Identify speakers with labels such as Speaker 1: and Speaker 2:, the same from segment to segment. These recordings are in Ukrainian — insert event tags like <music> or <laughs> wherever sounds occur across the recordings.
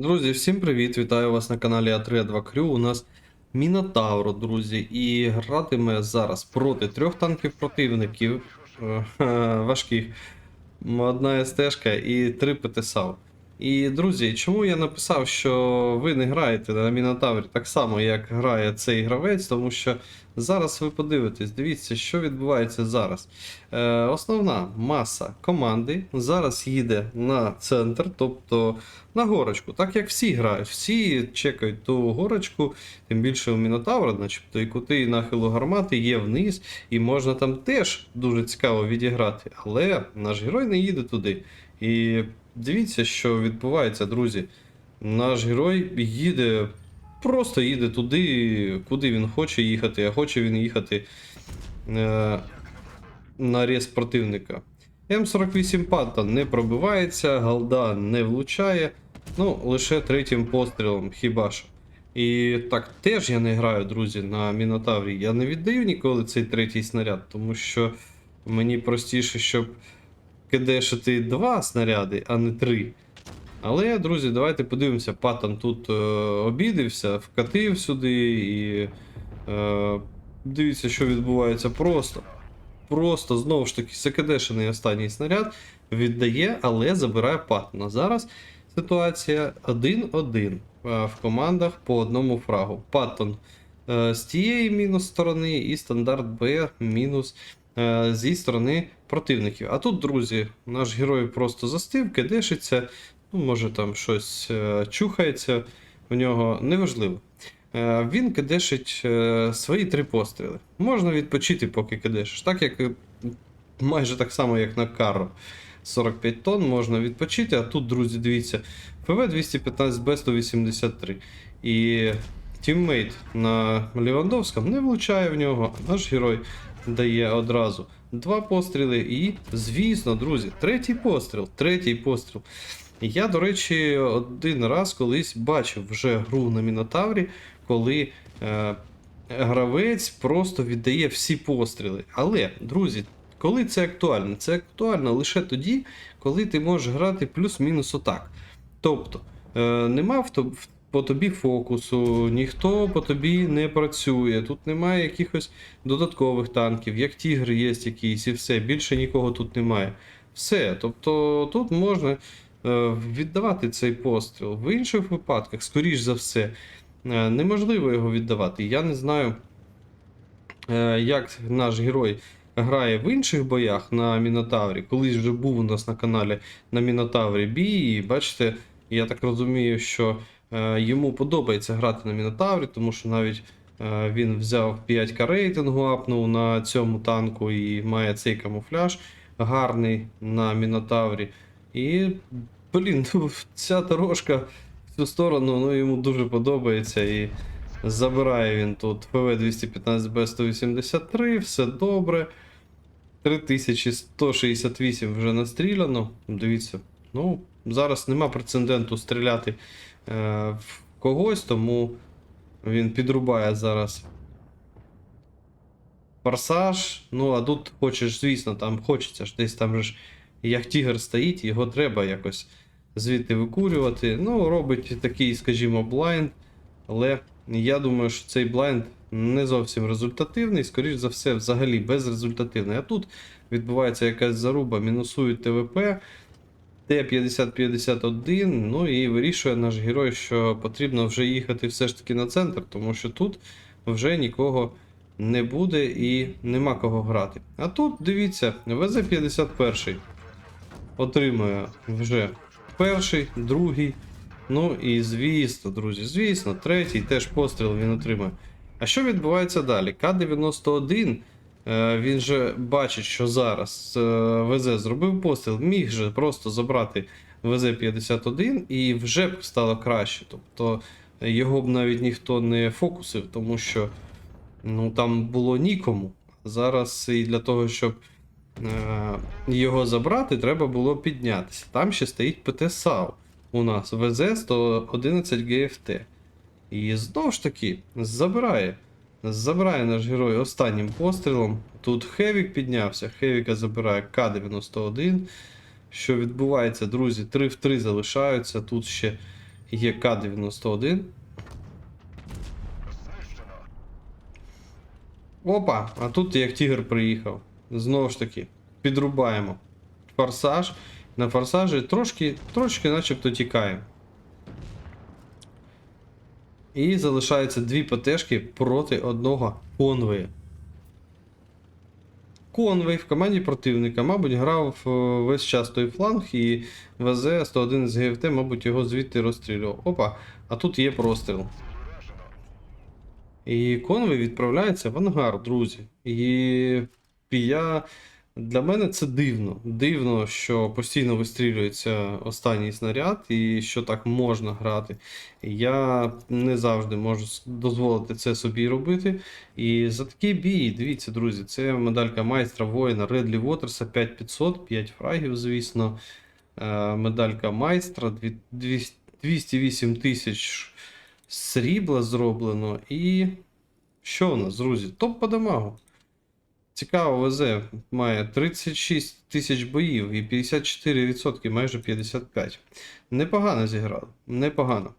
Speaker 1: Друзі, всім привіт! Вітаю вас на каналі А3 Крю. У нас Мінотавро, друзі, і гратиме зараз проти трьох танків противників е, важких. Одна СТшка і три ПТСАУ. І, друзі, чому я написав, що ви не граєте на Мінотаврі так само, як грає цей гравець, тому що зараз ви подивитесь, дивіться, що відбувається зараз. Е, основна маса команди зараз їде на центр, тобто на горочку, так як всі грають, всі чекають ту горочку, тим більше у Мінотавра, начебто і кути і нахилу гармати є вниз, і можна там теж дуже цікаво відіграти. Але наш герой не їде туди. І дивіться, що відбувається, друзі. Наш герой їде, просто їде туди, куди він хоче їхати, а хоче він їхати е, на рез противника. М48 Панта не пробивається, голда не влучає. Ну, лише третім пострілом, хіба що. І так теж я не граю, друзі, на Мінотаврі. Я не віддаю ніколи цей третій снаряд, тому що мені простіше, щоб кидешити два снаряди, а не три. Але, друзі, давайте подивимося. Паттон тут е, обідився, вкатив сюди і е, дивіться, що відбувається просто. Просто знову ж таки закидешений останній снаряд віддає, але забирає Паттона. Зараз ситуація 1-1 е, в командах по одному фрагу. Паттон е, з тієї мінус сторони і стандарт Б мінус зі сторони противників. А тут, друзі, наш герой просто застив, кидешиться, ну, може там щось е, чухається в нього, неважливо. Е, Він кидешить е, свої три постріли. Можна відпочити, поки кидешиш. Так як е, майже так само, як на Карро. 45 тонн можна відпочити, а тут, друзі, дивіться, ФВ 215 Б 183. І тіммейт на Лівандовському не влучає в нього, наш герой дає одразу два постріли. І, звісно, друзі, третій постріл, третій постріл. Я, до речі, один раз колись бачив вже гру на Мінотаврі, коли е, гравець просто віддає всі постріли. Але, друзі, коли це актуально? Це актуально лише тоді, коли ти можеш грати плюс-мінус отак. Тобто, е, нема в по тобі фокусу, ніхто по тобі не працює, тут немає якихось додаткових танків, як тігр є якийсь, і все, більше нікого тут немає. Все. Тобто тут можна е, віддавати цей постріл. В інших випадках, скоріш за все, е, неможливо його віддавати. Я не знаю, е, як наш герой грає в інших боях на Мінотаврі. Колись вже був у нас на каналі на Мінотаврі бій, і бачите, я так розумію, що йому подобається грати на Мінотаврі, тому що навіть е, він взяв 5к рейтингу, апнув на цьому танку і має цей камуфляж гарний на Мінотаврі. І, блін, <laughs> ця дорожка в цю сторону ну, йому дуже подобається. І забирає він тут ПВ-215Б183, все добре. 3168 вже настріляно. Дивіться, ну, зараз нема прецеденту стріляти е, в когось, тому він підрубає зараз форсаж. Ну, а тут хочеш, звісно, там хочеться ж десь там ж як тігр стоїть, його треба якось звідти викурювати. Ну, робить такий, скажімо, блайнд. Але я думаю, що цей блайнд не зовсім результативний, скоріш за все, взагалі безрезультативний. А тут відбувається якась заруба, мінусують ТВП. Т-5051, ну і вирішує наш герой, що потрібно вже їхати все ж таки на центр, тому що тут вже нікого не буде і нема кого грати. А тут, дивіться, ВЗ-51 отримує вже перший, другий. Ну і звісно, друзі, звісно, третій теж постріл він отримає. А що відбувається далі? К-91, е, він же бачить, що зараз е, ВЗ зробив постріл, міг же просто забрати ВЗ-51 і вже б стало краще. Тобто його б навіть ніхто не фокусив, тому що ну, там було нікому. Зараз і для того, щоб е, його забрати, треба було піднятися. Там ще стоїть ПТ-САУ у нас ВЗ-111 ГФТ. І знову ж таки, забирає. Забирає наш герой останнім пострілом. Тут Хевік піднявся, Хевіка забирає К-91. Що відбувається, друзі? 3 в 3 залишаються. Тут ще ЄК-91. Опа! А тут як тігр приїхав. Знову ж таки, підрубаємо. Форсаж. На форсажі трошки, трошки начебто тікаємо. І залишаються дві ПТшки проти одного конвоя. Конвей в команді противника, мабуть, грав е, весь час той фланг і ВЗ-101 з ГФТ, мабуть, його звідти розстрілював. Опа, а тут є простріл. І конвой відправляється в ангар, друзі. І я. Для мене це дивно. Дивно, що постійно вистрілюється останній снаряд і що так можна грати. Я не завжди можу дозволити це собі робити. І за такий бій, дивіться, друзі, це медалька майстра воїна Редлі Вотерса 5500, 5 фрагів, звісно. Е, Медалька майстра 208 тисяч срібла зроблено. І що у нас, друзі? Топ по дамагу. Цікаво, ВЗ має 36 тисяч боїв і 54%, майже 55%. Непогано зіграли. Непогано.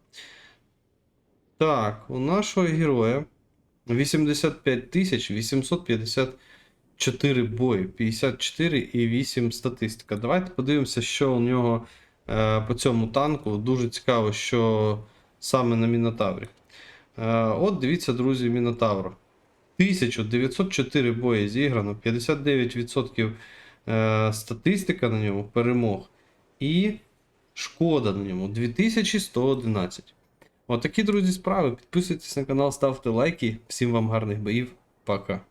Speaker 1: Так, у нашого героя 85 тисяч 854 бої, 54 і 8 статистика. Давайте подивимося, що у нього е, по цьому танку. Дуже цікаво, що саме на Мінотаврі. Е, от дивіться, друзі, Мінотавр. 1904 бої зіграно, 59% е, статистика на ньому перемог. І шкода на ньому 2111. Отакі, друзі, справи. Підписуйтесь на канал, ставте лайки. Всім вам гарних боїв. Пока.